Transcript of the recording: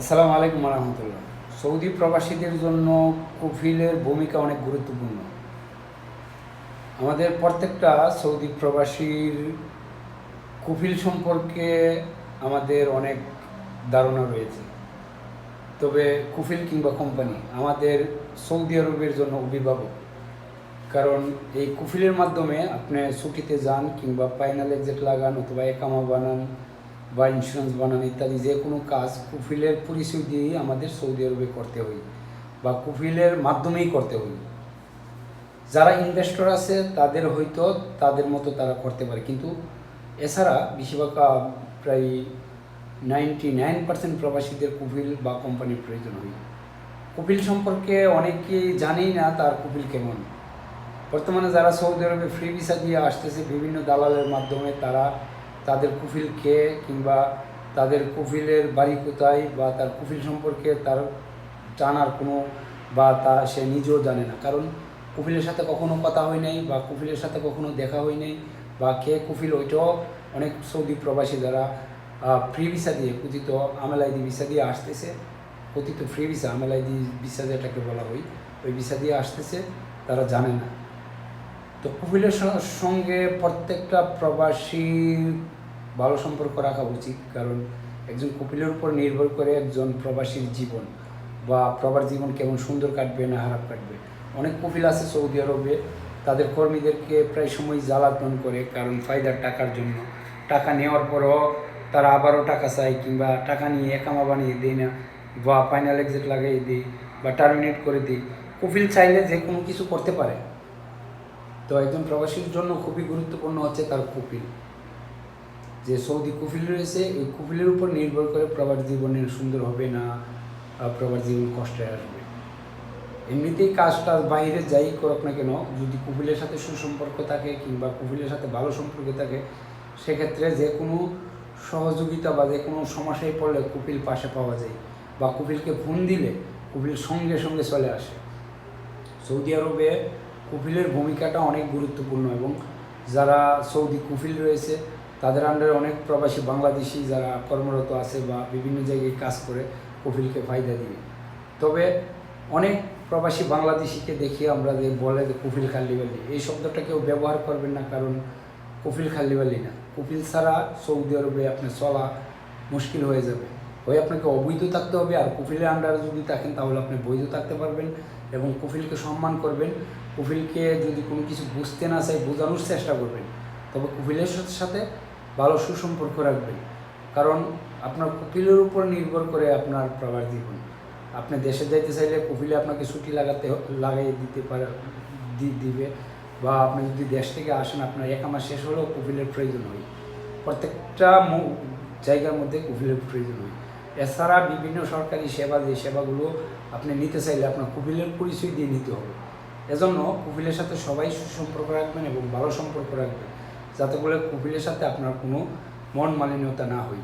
আসসালামু আলাইকুম রহমতুল্লাহ সৌদি প্রবাসীদের জন্য কফিলের ভূমিকা অনেক গুরুত্বপূর্ণ। আমাদের প্রত্যেকটা সৌদি প্রবাসীর কফিল সম্পর্কে আমাদের অনেক ধারণা রয়েছে। তবে কুফিল কিংবা কোম্পানি আমাদের সৌদি আরবের জন্য অভিভাবক। কারণ এই কুফিলের মাধ্যমে আপনি ছুটিতে যান কিংবা ফাইনাল এক্সিট লাগান অথবা একামা বানান বা ইন্স্যুরেন্স বানান ইত্যাদি, যে কোনো কাজ কুফিলের পরিচয় দিয়েই আমাদের সৌদি আরবে করতে হয় বা কুফিলের মাধ্যমেই করতে হয়। যারা ইনভেস্টর আছে, তাদের হয়তো তাদের মতো তারা করতে পারে। কিন্তু এছাড়া বেশিরভাগ প্রায় নাইনটি নাইন পার্সেন্ট প্রবাসীদের কুফিল বা কোম্পানির প্রয়োজন হয়। কুফিল সম্পর্কে অনেকেই জানেই না, তার কুফিল কেমন? বর্তমানে যারা সৌদি আরবে ফ্রি ভিসা দিয়ে আসতেছে, বিভিন্ন দালালের মাধ্যমে তারা তাদের কুফিল কে কিংবা তাদের কুফিলের বাড়ি কোথায় বা তার কুফিল সম্পর্কে তার জানার কোনো বা তা সে নিজেও জানে না। কারণ কুফিলের সাথে কখনো কথা হয় নাই বা কুফিলের সাথে কখনো দেখা হয় নাই বা কে কুফিল ওইটাও অনেক সৌদি প্রবাসী যারা ফ্রি ভিসা দিয়ে কথিত আমেলাইদি ভিসা দিয়ে আসতেছে, কথিত ফ্রি ভিসা আমেলাইদি ভিসা যেটাকে বলা হয়, ওই ভিসা দিয়ে আসতেছে, তারা জানে না। তো কুফিলের সঙ্গে প্রত্যেকটা প্রবাসীর ভালো সম্পর্ক রাখা উচিত। কারণ একজন কুফিলের উপর নির্ভর করে একজন প্রবাসীর জীবন বা প্রবার জীবন কেমন সুন্দর কাটবে না খারাপ কাটবে। অনেক কুফিল আছে সৌদি আরবে, তাদের কর্মীদেরকে প্রায় সময় জ্বালাতন করে কারণ ফায়দার টাকার জন্য। টাকা নেওয়ার পরও তারা আবারও টাকা চায় কিংবা টাকা নিয়ে একামা বানিয়ে দেয় না বা ফাইনাল এক্সিট লাগিয়ে দিই বা টার্মিনেট করে দিই কুফিল চাইলে যে কোনো কিছু করতে পারে। তো একজন প্রবাসীর জন্য খুবই গুরুত্বপূর্ণ হচ্ছে তার কুফিল যে সৌদি কুফিল রয়েছে এই কুফিলের উপর নির্ভর করে প্রবাস জীবনের সুন্দর হবে না প্রবাস জীবন কষ্টে আসবে। এমনিতেই কাজ টাজ বাইরে যাই করুক না কেন, যদি কুফিলের সাথে সুসম্পর্ক থাকে কিংবা কুফিলের সাথে ভালো সম্পর্ক থাকে, সেক্ষেত্রে যে কোনো সহযোগিতা বা যে কোনো সমস্যায় পড়লে কুপিল পাশে পাওয়া যায় বা কুপিলকে ফোন দিলে কুপিল সঙ্গে সঙ্গে চলে আসে। সৌদি আরবে কুফিলের ভূমিকাটা অনেক গুরুত্বপূর্ণ এবং যারা সৌদি কুফিল রয়েছে তাদের আন্ডারে অনেক প্রবাসী বাংলাদেশি যারা কর্মরত আছে বা বিভিন্ন জায়গায় কাজ করে কুফিলকে ফায়দা দিয়ে। তবে অনেক প্রবাসী বাংলাদেশিকে দেখি আমরা যে বলে যে কুফিল খাল্লিবালি এই শব্দটা কেউ ব্যবহার করবেন না কারণ কুফিল খাল্লিবালি না। কুফিল ছাড়া সৌদি আরবে আপনি চলা মুশকিল হয়ে যাবে। হয় আপনাকে অবৈধ থাকতে হবে আর কুফিলের আন্ডারে যদি থাকেন তাহলে আপনি বৈধ থাকতে পারবেন এবং কুফিলকে সম্মান করবেন। কুফিলকে যদি কোনো কিছু বুঝতে না চাই বোঝানোর চেষ্টা করবেন। তবে কুফিলের সাথে ভালো সুসম্পর্ক রাখবেন কারণ আপনার কুফিলের উপর নির্ভর করে আপনার প্রবাস জীবন। আপনি দেশে যাইতে চাইলে কুফিলে আপনাকে ছুটি লাগাতে লাগাই দিতে পারে দিবে। বা আপনি যদি দেশ থেকে আসেন, আপনার এক মাস শেষ হলেও কুফিলের প্রয়োজন হয়। প্রত্যেকটা জায়গার মধ্যে কুফিলের প্রয়োজন হয়। এছাড়া বিভিন্ন সরকারি সেবা, যে সেবাগুলো আপনি নিতে চাইলে আপনার কুফিলের পরিচয় দিয়ে নিতে হবে। এজন্য কুফিলের সাথে সবাই সুসম্পর্ক রাখবেন এবং ভালো সম্পর্ক রাখবেন। যাতে করে কোভিডের সাথে আপনার কোনো মন মালিন্যতা না হয়।